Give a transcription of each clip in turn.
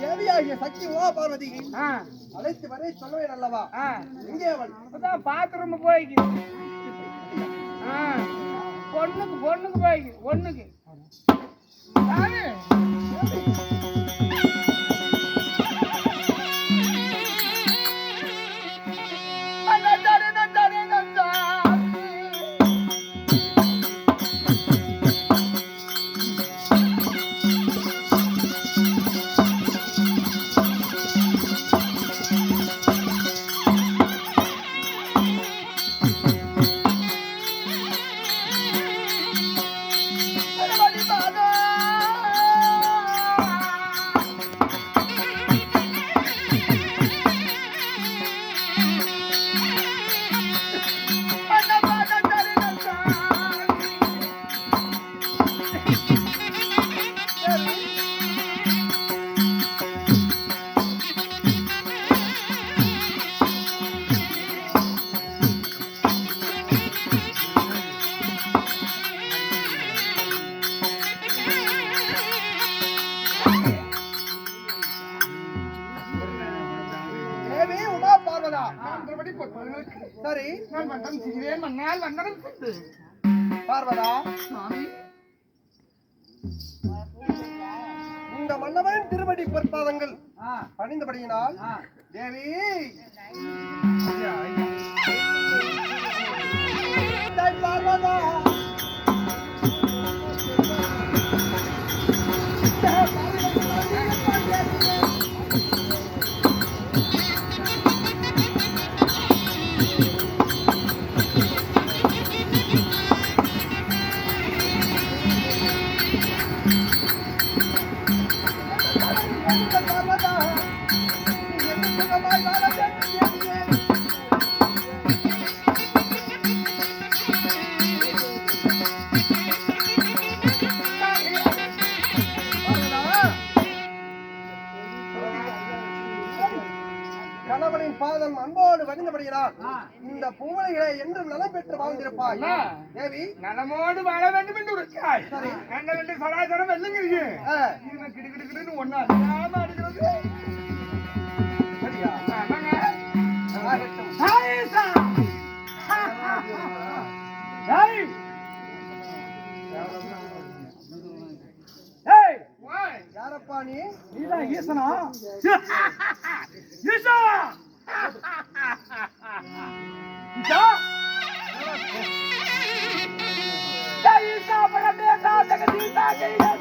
தேவியாகிய சக்தி உமா பார்வதி அழைத்து வரை சொல்லுவேன் அல்லவா. எங்கே அவள். இப்பதான் பாத்ரூம் போய்க்கு. பொண்ணுக்கு பொண்ணுக்கு போய்க்கு ஒண்ணுக்கு சரி நான் வந்தனம் செய்கிறேன் மன்னால் வந்தனம் செய்து பார்வதா சுவாமி. இந்த மன்னவனின் திருவடி பொற்பாதங்கள் பணிந்தபடியினால் தேவி. ஐயா ஐயா தாய் பாதம் அன்போடு வணிந்தபடுகிறார் ஆ. இந்த பூமலைகளை என்றும் நலம் பெற்று வாழ்ந்திருப்பாய். தேவி. நலமோடு வாழ வேண்டும் என்று கண்ட ரெண்டு சராசரம் வெள்ளுங்கிறீங்க இது கிடு கிடு கிடுன்னு ஒண்ணு அறியாம அடிக்கிறது. யாரப்பா நீ? நீதான் ஈசனா? Cidade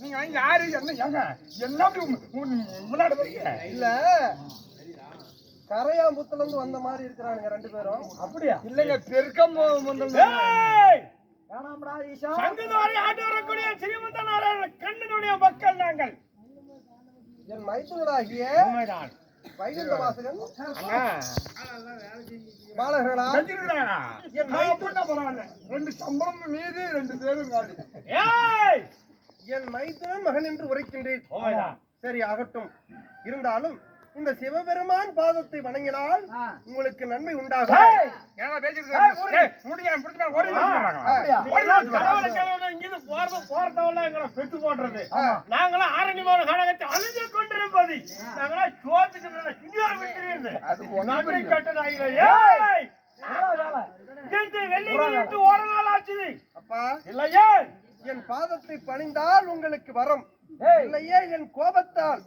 நீங்க வந்து யாரு என்ன ஏங்க எல்லாம் முன்னாடி போறீங்க இல்ல கரையாம்புத்துல இருந்து வந்த மாதிரி இருக்கிறானுங்க ரெண்டு பேரும் அப்படியா இல்லங்க பெருக்கம் முதல்ல ஏய்! வேணாம்டா ஈஷா சங்கதாரி ஆட்டு வரக்கூடிய ஸ்ரீமந்த நாராயண கண்ணனுடைய மக்கள் நாங்கள். என் மைத்துனராகிய வைகுந்த வாசகன் செஞ்சிருக்கிறானா நான் அப்படின்னா பரவாயில்ல ரெண்டு சம்பளம் மீது ரெண்டு பேரும் ஏய்! என் மைத்துனன் மகன் என்று உரைக்கின்றேன். சரி ஆகட்டும். இருந்தாலும் இந்த சிவபெருமான் பாதத்தை வணங்கினால். உங்களுக்கு நன்மை உண்டாகும். பெற்று போடுறது. நாங்களாம் ஆரண்யமான கழகத்தை அழிஞ்சு கொண்டிருப்பது. நாங்களாம் சோத்துக்கு சிங்காரம் வைக்கிறது அது ஒண்ணும் நன்றி புரியல. கட்ட நாய்களே ஏய் இந்த வெள்ளி விட்டு ஒரு நாள் ஆச்சு அப்பா இல்லையே? என் பாதத்தை பணிந்தால் உங்களுக்கு வரும். இல்லையே என் கோபத்தால்.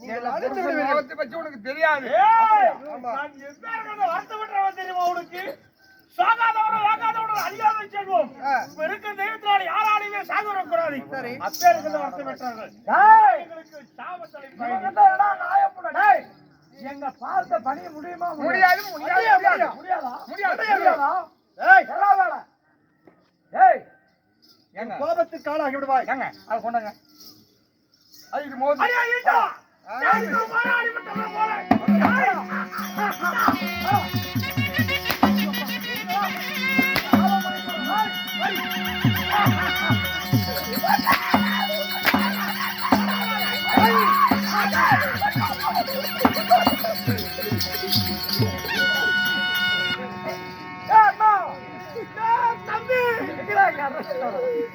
நீங்கள் அழித்து விடுவீர்கள் உனக்கு தெரியாது. நான் எந்த வருத்தப்பட்டவன் தெரியுமா உனக்கு? சாகாதவரும் ஆகாதவரும் அழியாத செல்வோம். இப்ப இருக்கிற தெய்வத்தினால யாராலையுமே சாக வரக்கூடாது சரி. அப்பேருக்கு வருத்தம் பெற்றார்கள். எங்களுக்கு சாபத்தலை எங்க பாலத்தை பணிய முடியுமா முடியாது? முடியாது முடியாது ஏய் ஏங்க. கோபத்துக்கு ஆளாகி விடுவாய். அதை கொண்டாங்க மோதி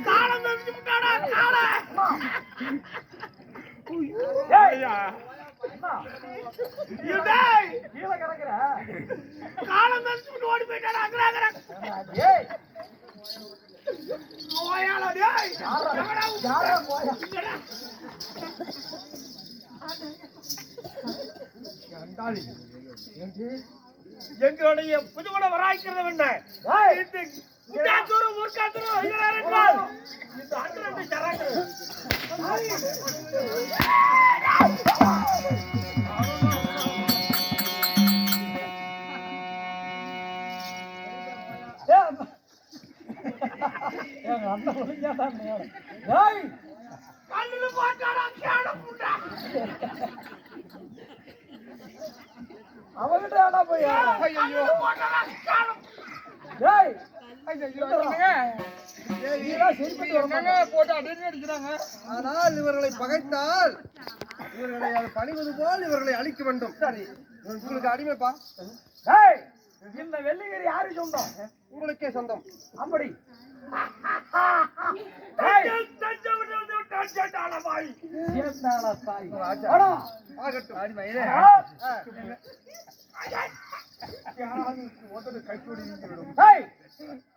காலம் தெரிஞ்சு விட்டாடா காலம் கிடக்குற காலம் விட்டு ஓடி போயிட்டாடா அங்க அங்க ஏய் நோயாளா டேய். யாரா? யாரா போயா எங்களுடைய புதுமண வராய்க்கிறது என்ன? முட்டாத்தூரு முற்காத்தூரு இந்த அவகிட்ட ஏடா போய் ஐயோ என்னங்க போட்டு அடிக்கிறாங்க? ஆனால் இவர்களை பகைத்தால் இவர்களை அது பணிவது போல் இவர்களை அழிக்க வேண்டும். சரி. உங்களுக்கு அடிமைப்பா? இந்த வெள்ளிகிரி யாரு சொந்தம்? உங்களுக்கே சொந்தம். அப்படி.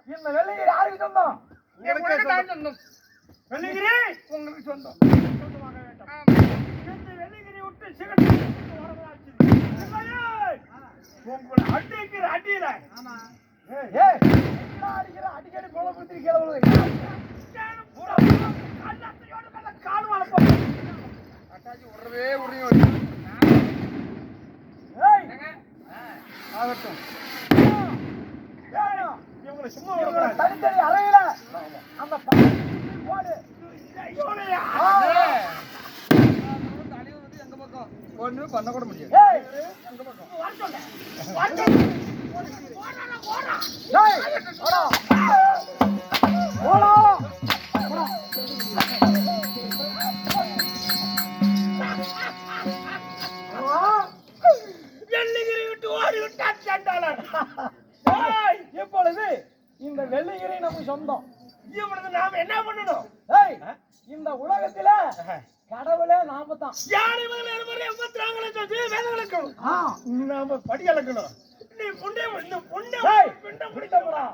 இந்த வெள்ளிகிரி யாருக்கு சொந்தம்? உங்களுக்கே சொந்தம். வெள்ளிகிரி உங்களுக்கு சொந்தம் இந்த வெள்ளிகிரி விட்டு சிகரெட் உங்களை அடிக்கிற அடியில ஏய் அடிக்கடி போல கொடுத்து அட்டாச்சி விடுறதே உரியும் ஏய் ஆகட்டும் ஏய் இவங்களை சும்மா இவங்களை விடக்கூடாது தனித்தனி அறையில அந்த பாம்பு போடு இவனையா? தலைவர் வந்து எங்க பக்கம் ஒண்ணு பண்ண கூட முடியாது ஏய் வர சொல்லு. வர சொல்லு. ஓடாடா, ஓடா. ஏய் போடா போடா போடா வெள்ளிகிரி விட்டு ஓடி விட்டான் சண்டாளன். ஏய், இப்பொழுது இந்த வெள்ளிகிரி நமக்கு சொந்தம். இவனுக்கு நாம என்ன பண்ணணும்? ஏய் இந்த உலகத்தில யாரை முதல்ல இருமுறை எண்பத்தி நான்குல சொல்லி வேதங்களுக்கு ஆ. நாம படி அளக்கணும் நீ புண்டை இந்த புண்டை பிண்ட பிடித்தப்படா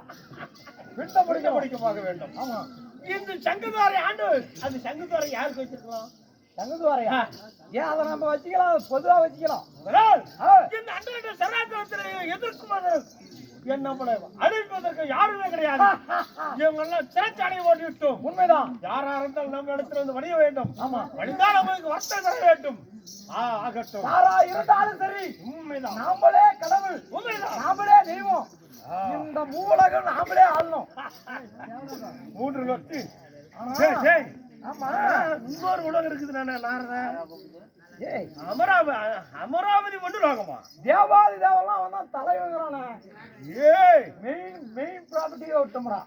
பிடித்த பிடிக்க வேண்டும். ஆமா. இந்த சங்கத்தாரை ஆண்டு அந்த சங்கத்தாரை யாருக்கு வச்சிருக்கலாம்? தங்குதுவாரையா ஏன் அதை நம்ம வச்சுக்கலாம்? பொதுவா வச்சுக்கலாம். இந்த அண்டரட்ட சராசரத்தில் எதிர்க்கும் என்ன அழிப்பதற்கு யாருமே கிடையாது. இவங்க எல்லாம் சிறைச்சாலையை ஓட்டி விட்டோம் உண்மைதான். யாரா இருந்தாலும் நம்ம இடத்துல வந்து வணிய வேண்டும். ஆமா. வணிந்தால் நம்மளுக்கு வர்த்தம் தர வேண்டும். ஆகட்டும். யாரா இருந்தாலும் சரி. உண்மைதான். நாமளே கடவுள். உண்மைதான். நாமளே தெய்வம். இந்த மூலகம் நாமளே ஆளணும் மூன்று சரி ஆமா. இன்னொரு உலகம் இருக்குது நானே நாரத. அமராவதி அமராவதி ஒன்று லோகமா தேவாதி தேவெல்லாம் அவன் தான் ஏய் மெயின் மெயின் ப்ராப்பர்ட்டியை விட்டுமுறான்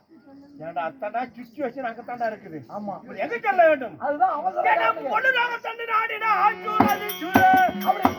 ஏன்டா அத்தாண்டா சுச்சி வச்சு நாங்க தாண்டா இருக்குது? ஆமா. எங்க சொல்ல வேண்டும்? அதுதான் அவசரம் பொண்ணு நாங்க தண்டு நாடினா ஆச்சூர் அப்படி